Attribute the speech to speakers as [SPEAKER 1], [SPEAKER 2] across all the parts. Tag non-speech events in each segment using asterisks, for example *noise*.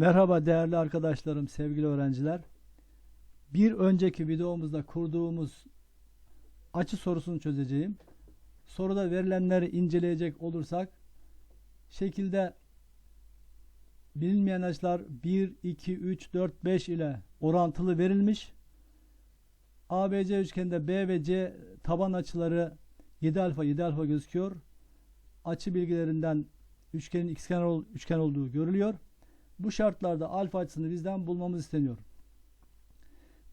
[SPEAKER 1] Merhaba değerli arkadaşlarım, sevgili öğrenciler. Bir önceki videomuzda kurduğumuz açı sorusunu çözeceğim. Soruda verilenleri inceleyecek olursak şekilde bilinmeyen açılar 1, 2, 3, 4, 5 ile orantılı verilmiş. ABC üçgeninde B ve C taban açıları 7 alfa 7 alfa gözüküyor. Açı bilgilerinden üçgenin ikizkenar ol- üçgen olduğu görülüyor. Bu şartlarda alfa açısını bizden bulmamız isteniyor.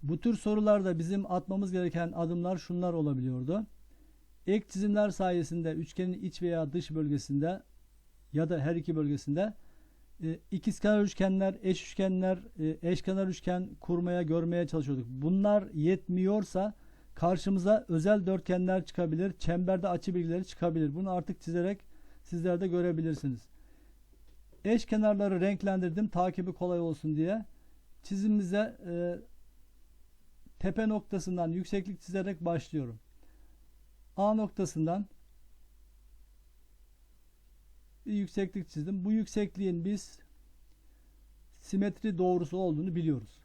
[SPEAKER 1] Bu tür sorularda bizim atmamız gereken adımlar şunlar olabiliyordu. Ek çizimler sayesinde üçgenin iç veya dış bölgesinde ya da her iki bölgesinde e, ikizkenar üçgenler, eş üçgenler, e, eşkenar üçgen kurmaya, görmeye çalışıyorduk. Bunlar yetmiyorsa karşımıza özel dörtgenler çıkabilir, çemberde açı bilgileri çıkabilir. Bunu artık çizerek sizler de görebilirsiniz. Eş kenarları renklendirdim takibi kolay olsun diye. Çizimimize e, tepe noktasından yükseklik çizerek başlıyorum. A noktasından bir yükseklik çizdim. Bu yüksekliğin biz simetri doğrusu olduğunu biliyoruz.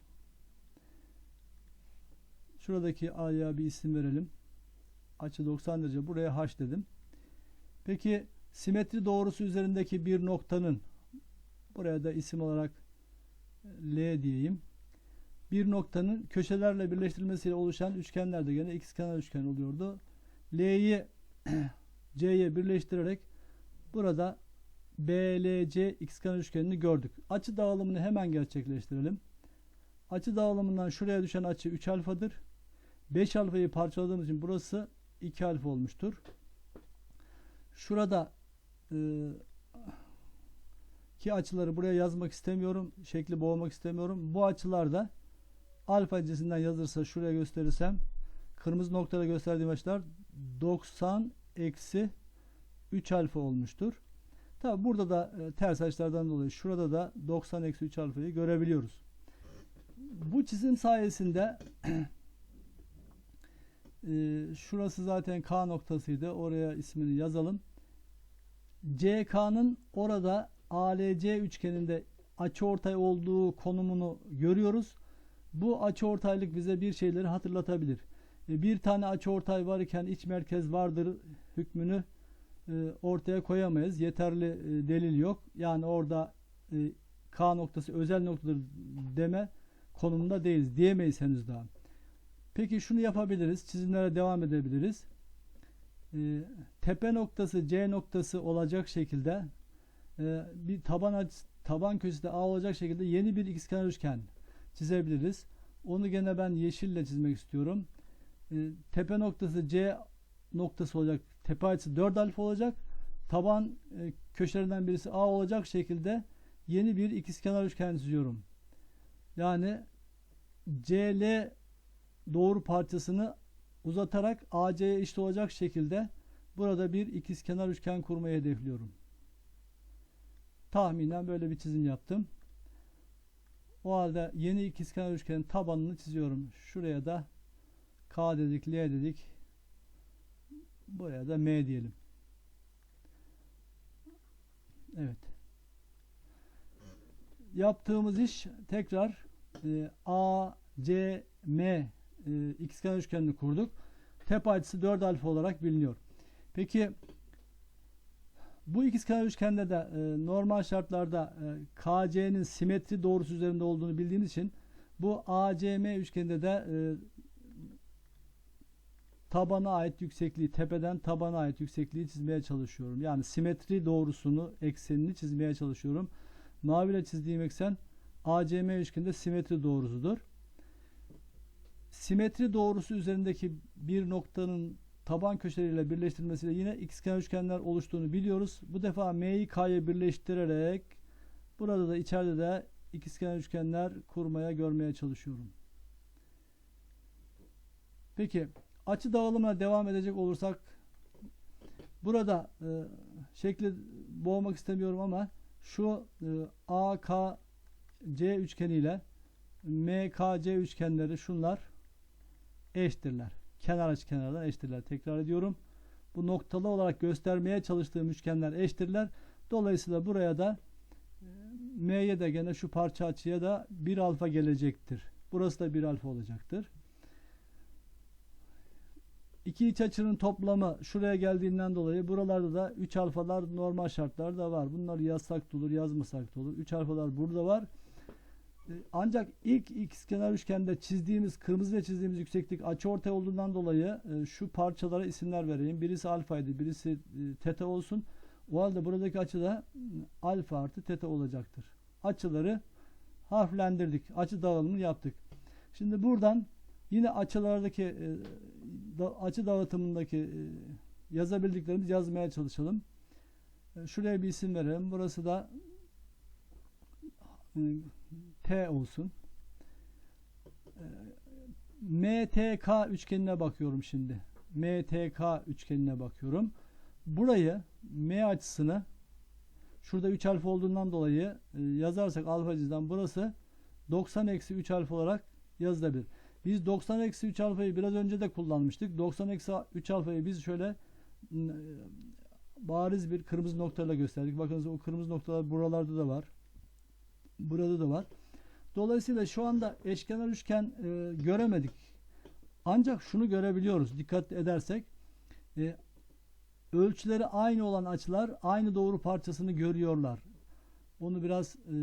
[SPEAKER 1] Şuradaki A'ya bir isim verelim. Açı 90 derece. Buraya H dedim. Peki simetri doğrusu üzerindeki bir noktanın buraya da isim olarak L diyeyim. Bir noktanın köşelerle birleştirilmesiyle oluşan üçgenlerde gene ikizkenar üçgen oluyordu. L'yi *clears throat* C'ye birleştirerek burada BLC ikizkenar üçgenini gördük. Açı dağılımını hemen gerçekleştirelim. Açı dağılımından şuraya düşen açı 3 alfadır. 5 alfayı parçaladığımız için burası 2 alfa olmuştur. Şurada e, ki açıları buraya yazmak istemiyorum. Şekli boğmak istemiyorum. Bu açılarda alfa cinsinden yazırsa şuraya gösterirsem kırmızı noktada gösterdiğim açılar 90 eksi 3 alfa olmuştur. Tabi burada da e, ters açılardan dolayı şurada da 90 eksi 3 alfayı görebiliyoruz. Bu çizim sayesinde *clears throat* e, şurası zaten K noktasıydı. Oraya ismini yazalım. CK'nın orada ALC üçgeninde açıortay olduğu konumunu görüyoruz. Bu açıortaylık bize bir şeyleri hatırlatabilir. E, Bir tane açıortay var iken iç merkez vardır hükmünü e, ortaya koyamayız. Yeterli e, delil yok. Yani orada K noktası özel noktadır deme konumunda değiliz. Diyemeyiz henüz daha. Peki şunu yapabiliriz. Çizimlere devam edebiliriz. Tepe noktası C noktası olacak şekilde e, bir taban aç, taban köşesi de A olacak şekilde yeni bir ikizkenar üçgen çizebiliriz. Onu gene ben yeşille çizmek istiyorum. E, tepe noktası C noktası olacak. Tepe açısı 4 alfa olacak. Taban e, köşelerinden birisi A olacak şekilde yeni bir ikizkenar üçgen çiziyorum. Yani CL doğru parçasını uzatarak AC'ye eşit olacak şekilde burada bir ikizkenar üçgen kurmayı hedefliyorum. Tahminen böyle bir çizim yaptım. O halde yeni ikizkenar üçgenin tabanını çiziyorum. Şuraya da K dedik, L dedik. Buraya da M diyelim. Evet. Yaptığımız iş tekrar e, A, C, M e, ikizkenar üçgenini kurduk. Tepe açısı 4 alfa olarak biliniyor. Peki bu ikizkenar üçgende de e, normal şartlarda e, KC'nin simetri doğrusu üzerinde olduğunu bildiğiniz için bu ACM üçgeninde de e, tabana ait yüksekliği, tepeden tabana ait yüksekliği çizmeye çalışıyorum. Yani simetri doğrusunu, eksenini çizmeye çalışıyorum. Maviyle çizdiğim eksen ACM üçgeninde simetri doğrusudur. Simetri doğrusu üzerindeki bir noktanın taban köşeleriyle birleştirilmesiyle yine ikizkenar üçgenler oluştuğunu biliyoruz. Bu defa M'yi K'ya birleştirerek burada da içeride de ikizkenar üçgenler kurmaya, görmeye çalışıyorum. Peki açı dağılımına devam edecek olursak burada e, şekli boğmak istemiyorum ama şu e, AKC üçgeniyle MKC üçgenleri şunlar eşittirler. Kenar açı kenardan eşittirler. Tekrar ediyorum. Bu noktalı olarak göstermeye çalıştığım üçgenler eşittirler. Dolayısıyla buraya da e, M'ye de gene şu parça açıya da 1 alfa gelecektir. Burası da 1 alfa olacaktır. İki iç açının toplamı şuraya geldiğinden dolayı buralarda da 3 alfalar normal şartlarda var. Bunları yazsak da olur, yazmasak da olur. 3 alfalar burada var. E, Ancak ilk ikizkenar üçgende çizdiğimiz, kırmızıyla çizdiğimiz yükseklik açıortay olduğundan dolayı e, şu parçalara isimler vereyim. Birisi alfaydı, birisi e, teta olsun. O halde buradaki açı da alfa artı teta olacaktır. Açıları harflendirdik. Açı dağılımını yaptık. Şimdi buradan yine açılardaki da- açı dağıtımındaki yazabildiklerimizi yazmaya çalışalım. Şuraya bir isim verelim. Burası da olsun. E, MTK üçgenine bakıyorum şimdi. MTK üçgenine bakıyorum. Burayı M açısını şurada 3 alfa olduğundan dolayı e, yazarsak alfa cizden burası 90 eksi 3 alfa olarak yazılabilir. Biz 90 eksi 3 alfayı biraz önce de kullanmıştık. 90 eksi 3 alfayı biz şöyle e, bariz bir kırmızı noktayla gösterdik. Bakınız o kırmızı noktalar buralarda da var. Burada da var. Dolayısıyla şu anda eşkenar üçgen e, göremedik. Ancak şunu görebiliyoruz. Dikkat edersek e, ölçüleri aynı olan açılar aynı doğru parçasını görüyorlar. Onu biraz e,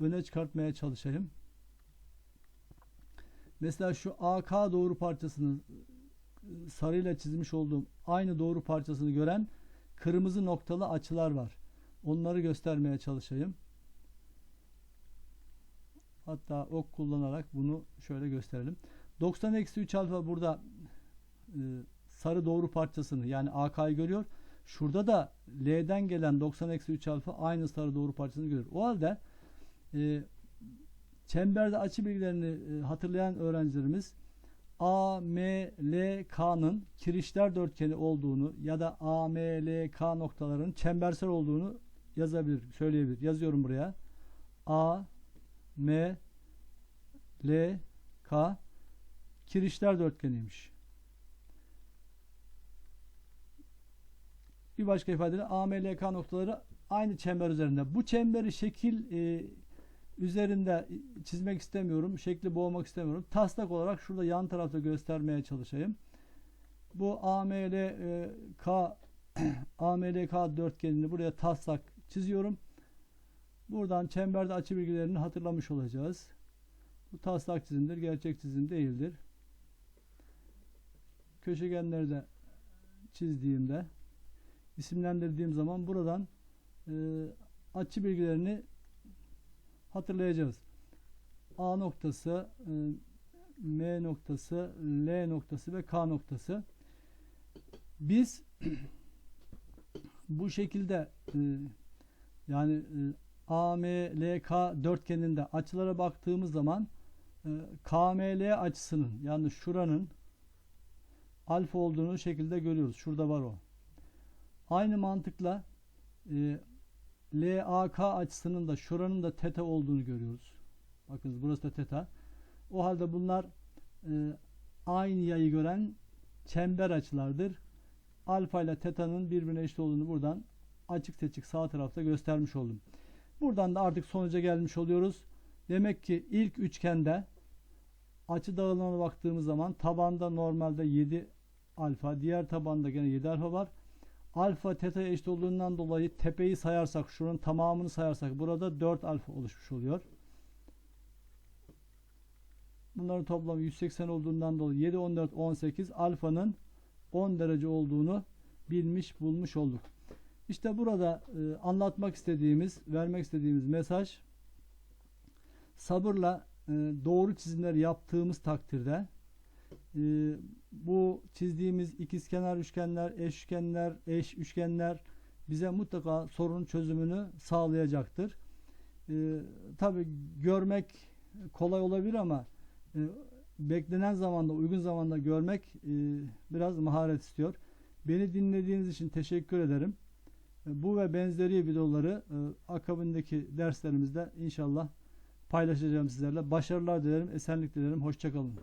[SPEAKER 1] öne çıkartmaya çalışayım. Mesela şu AK doğru parçasını e, sarıyla çizmiş olduğum aynı doğru parçasını gören kırmızı noktalı açılar var. Onları göstermeye çalışayım. Hatta ok kullanarak bunu şöyle gösterelim. 90 eksi 3 alfa burada e, sarı doğru parçasını yani AK'yı görüyor. Şurada da L'den gelen 90 eksi 3 alfa aynı sarı doğru parçasını görüyor. O halde e, çemberde açı bilgilerini e, hatırlayan öğrencilerimiz A, M, L, K'nın kirişler dörtgeni olduğunu ya da A, M, L, K noktaların çembersel olduğunu yazabilir, söyleyebilir. Yazıyorum buraya. A, M, L, K kirişler dörtgeniymiş. Bir başka ifadeyle A, noktaları aynı çember üzerinde. Bu çemberi şekil e, üzerinde çizmek istemiyorum. Şekli boğmak istemiyorum. Taslak olarak şurada yan tarafta göstermeye çalışayım. Bu AML e, K *clears throat* AML K dörtgenini buraya taslak çiziyorum. Buradan çemberde açı bilgilerini hatırlamış olacağız. Bu taslak çizimdir, gerçek çizim değildir. Köşegenleri de çizdiğimde isimlendirdiğim zaman buradan e, açı bilgilerini hatırlayacağız. A noktası, e, M noktası, L noktası ve K noktası. Biz *clears throat* bu şekilde e, yani e, A, M, L, K dörtgeninde açılara baktığımız zaman e, KML açısının yani şuranın alfa olduğunu şekilde görüyoruz. Şurada var o. Aynı mantıkla e, LAK açısının da şuranın da teta olduğunu görüyoruz. Bakınız burası da teta. O halde bunlar e, aynı yayı gören çember açılardır. Alfa ile teta'nın birbirine eşit olduğunu buradan açık seçik sağ tarafta göstermiş oldum. Buradan da artık sonuca gelmiş oluyoruz. Demek ki ilk üçgende açı dağılımına baktığımız zaman tabanda normalde 7 alfa, diğer tabanda gene 7 alfa var. Alfa teta'ya eşit olduğundan dolayı tepeyi sayarsak, şunun tamamını sayarsak burada 4 alfa oluşmuş oluyor. Bunların toplamı 180 olduğundan dolayı 7, 14, 18 alfanın 10 derece olduğunu bilmiş bulmuş olduk. İşte burada e, anlatmak istediğimiz, vermek istediğimiz mesaj sabırla e, doğru çizimleri yaptığımız takdirde e, bu çizdiğimiz ikizkenar üçgenler, eş üçgenler, eş üçgenler bize mutlaka sorunun çözümünü sağlayacaktır. E, Tabi görmek kolay olabilir ama e, beklenen zamanda, uygun zamanda görmek e, biraz maharet istiyor. Beni dinlediğiniz için teşekkür ederim. E, Bu ve benzeri videoları e, akabindeki derslerimizde inşallah paylaşacağım sizlerle. Başarılar dilerim, esenlik dilerim. Hoşçakalın.